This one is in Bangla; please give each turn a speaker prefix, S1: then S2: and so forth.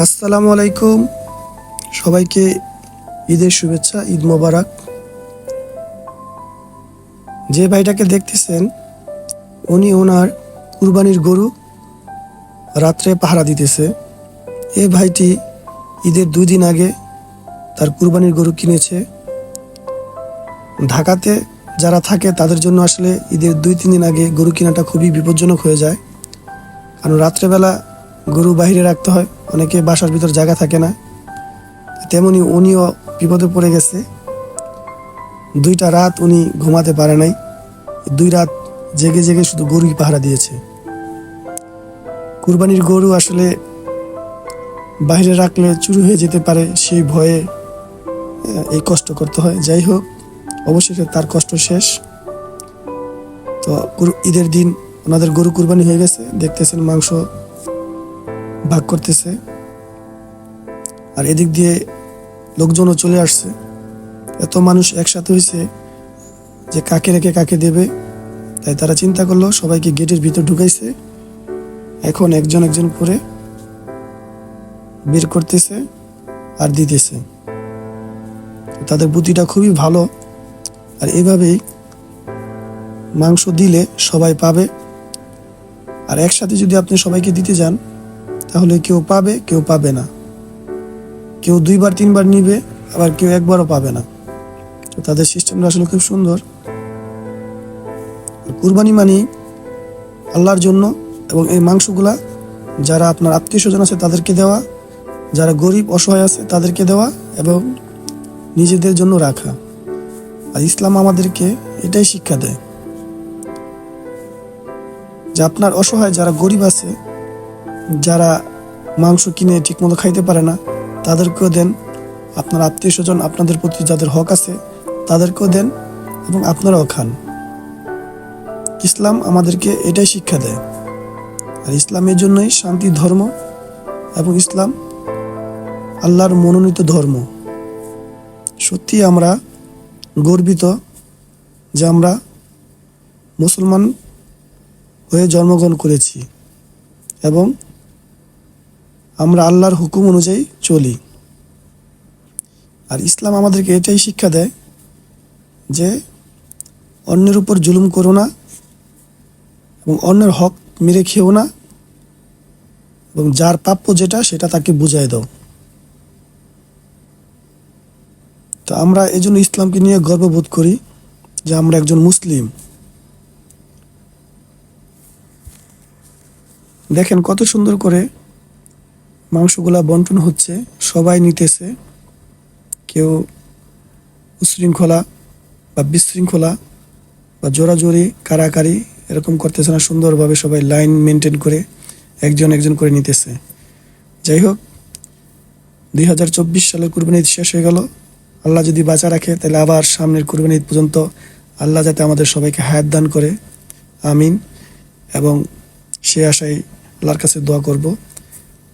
S1: আসসালামু আলাইকুম। সবাইকে ঈদের শুভেচ্ছা, ঈদ মোবারক। যে ভাইটাকে দেখতেছেন, উনি ওনার কুরবানির গরু রাত্রে পাহারা দিতেছে। এই ভাইটি ঈদের দুই দিন আগে তার কুরবানির গরু কিনেছে। ঢাকাতে যারা থাকে, তাদের জন্য আসলে ঈদের দুই, তিন দিন আগে গরু কেনাটা খুবই বিপজ্জনক হয়ে যায়। কারণ রাত্রেবেলা গরু বাইরে রাখতে হয়। অনেকে বাসার ভিতর জায়গা থাকে না। তেমনি উনিও বিপদে পড়ে গেছে। দুইটা রাত উনি ঘুমাতে পারে নাই। দুই রাত জেগে জেগে শুধু গরুই পাহারা দিয়েছে। কুরবানির গরু আসলে বাইরে রাখলে চুরি হয়ে যেতে পারে, সেই ভয়ে এই কষ্ট করতে হয়। যাই হোক, অবশেষে তার কষ্ট শেষ। তো ঈদের দিন ওনাদের গরু কুরবানি হয়ে গেছে। দেখতেছেন মাংস ভাগ করতেছে। আর এদিক দিয়ে লোকজনও চলে আসছে। এত মানুষ একসাথে হয়েছে যে কাকে রেখে কাকে দেবে, তাই তারা চিন্তা করল সবাইকে গেটের ভিতর ঢুকাইছে। এখন একজন একজন করে বের করতেছে আর দিতেছে। তাদের বুদ্ধিটা খুবই ভালো। আর এভাবেই মাংস দিলে সবাই পাবে। আর একসাথে যদি আপনি সবাইকে দিতে যান তাহলে কেউ পাবে কেউ পাবে না। কেউ দুইবার, তিনবার নিবে, আবার কেউ একবারও পাবে না। তো তাদের সিস্টেমটা আসলে খুব সুন্দর। কুরবানি মানি আল্লাহর জন্য এবং এই মাংসগুলা যারা আপনার আত্মীয় স্বজন আছে তাদেরকে দেওয়া, যারা গরিব, অসহায় আছে তাদেরকে দেওয়া এবং নিজেদের জন্য রাখা। আর ইসলাম আমাদেরকে এটাই শিক্ষা দেয় যে আপনার অসহায়, যারা গরিব আছে যারা মাংস কিনে ঠিকমতো খাইতে পারে না, তাদেরকেও দেন। আপনার আত্মীয় স্বজন আপনাদের প্রতি যাদের হক আছে, তাদেরকেও দেন এবং আপনারাও খান। ইসলাম আমাদেরকে এটাই শিক্ষা দেয়। আর ইসলামের জন্যই শান্তি ধর্ম এবং ইসলাম আল্লাহর মনোনীত ধর্ম। সত্যি আমরা গর্বিত যে আমরা মুসলমান হয়ে জন্মগ্রহণ করেছি এবং আমরা আল্লাহর হুকুম অনুযায়ী চলি। আর ইসলাম আমাদেরকে এটাই শিক্ষা দেয় যে অন্যের উপর জুলুম করো না এবং অন্যের হক মেরে খেও না এবং যার প্রাপ্য যেটা, সেটা তাকে বুঝাই দাও। তো আমরা এই জন্য ইসলামকে নিয়ে গর্ববোধ করি যে আমরা একজন মুসলিম। দেখেন কত সুন্দর করে মাংসগুলা বন্টন হচ্ছে, সবাই নিতেছে। কেউ উশৃঙ্খলা বা বিশৃঙ্খলা বা জোরাজোরি, কারাকারি এরকম করতেছে না, সুন্দরভাবে সবাই লাইন মেনটেন করে একজন একজন করে নিতেছে। যাই হোক, দুই হাজার চব্বিশ সালের কুরবানি ঈদ শেষ হয়ে গেল। আল্লাহ যদি বাঁচা রাখে, তাহলে আবার সামনের কুরবানি ঈদ পর্যন্ত আল্লাহ যাতে আমাদের সবাইকে হায়াত দান করে। আমিন। এবং সে আশায় আল্লাহর কাছে দোয়া করব।